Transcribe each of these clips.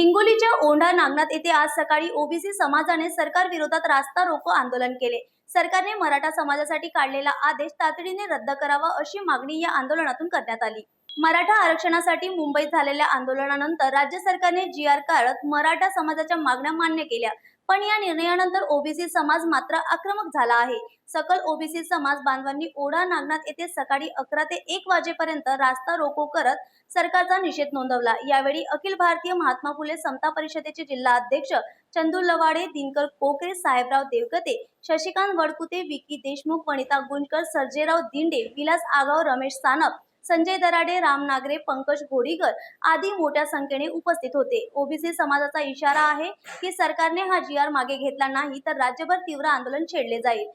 हिंगोलीच्या ओंढा नागनाथ येथे आज सकाळी ओबीसी समाजाने सरकार विरोधात रास्ता रोको आंदोलन केले. सरकारने मराठा समाजासाठी काढलेला आदेश तातडीने रद्द करावा अशी मागणी या आंदोलनातून करण्यात आली. मराठा आरक्षणासाठी मुंबईत झालेल्या आंदोलनानंतर राज्य सरकारने जी आर काढत मराठा समाजाच्या मागण्या मान्य केल्या. पण या निर्णयानंतर ओबीसी समाज मात्र आक्रमक झाला आहे. सकल ओबीसी समाज बांधवांनी ओढा नागनाथ येथे सकाळी अकरा ते एक वाजेपर्यंत रास्ता रोको करत सरकारचा निषेध नोंदवला. यावेळी अखिल भारतीय महात्मा फुले समता परिषदेचे जिल्हा अध्यक्ष चंदू लवाडे दिनकर कोकरे साहेबराव देवकते शशिकांत वडकुते विकी देशमुख वनिता गुंजकर सर्जेराव दिंडे विलास आगाव रमेश सानप संजय दराडे राम नागरे पंकज घोडीकर आदी मोठ्या संख्येने उपस्थित होते. ओबीसी समाजाचा इशारा आहे की सरकारने हा जी आर मागे घेतला नाही तर राज्यभर तीव्र आंदोलन छेडले जाईल.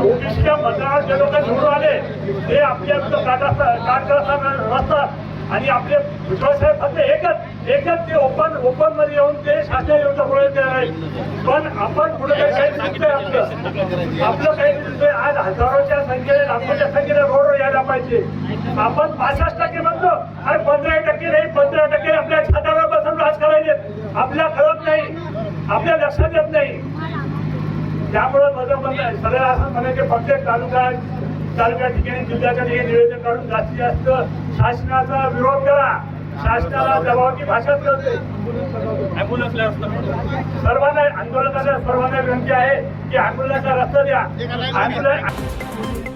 ओबीसीच्या मतदारात जे लोक निवडून आले ते आपल्या काट रस्ता आणि आपले भुजबळ साहेब फक्त एकच एकच ते ओपन ओपनमध्ये येऊन ते शासकीय योजना पुढे आहे. आहेत पण आपण पुढे काही काही दिसतंय आपलं. आपलं काही दिसतंय. आज हजारोच्या संख्येने लाखोच्या संख्येने रोडवर यायला पाहिजे. आपण पासष्ट टक्के म्हणतो. आणि पंधरा टक्के नाही पंधरा टक्के आपल्या छातावर बसून राज करायचे. आपल्या कळत नाही. आपल्या लक्षात येत नाही. त्यामुळे माझं म्हणणं सरळ असं म्हणायचे प्रत्येक तालुका तालुक्या ठिकाणी जिल्ह्याच्या ठिकाणी निवेदन काढून जास्तीत जास्त शासनाचा विरोध करा. शासनाला दबावाची भाषाच करते. सर्वांना आंदोलनाच्या सर्वांना विनंती आहे की आंदोलनाचा रस्ता द्या. आंदोलन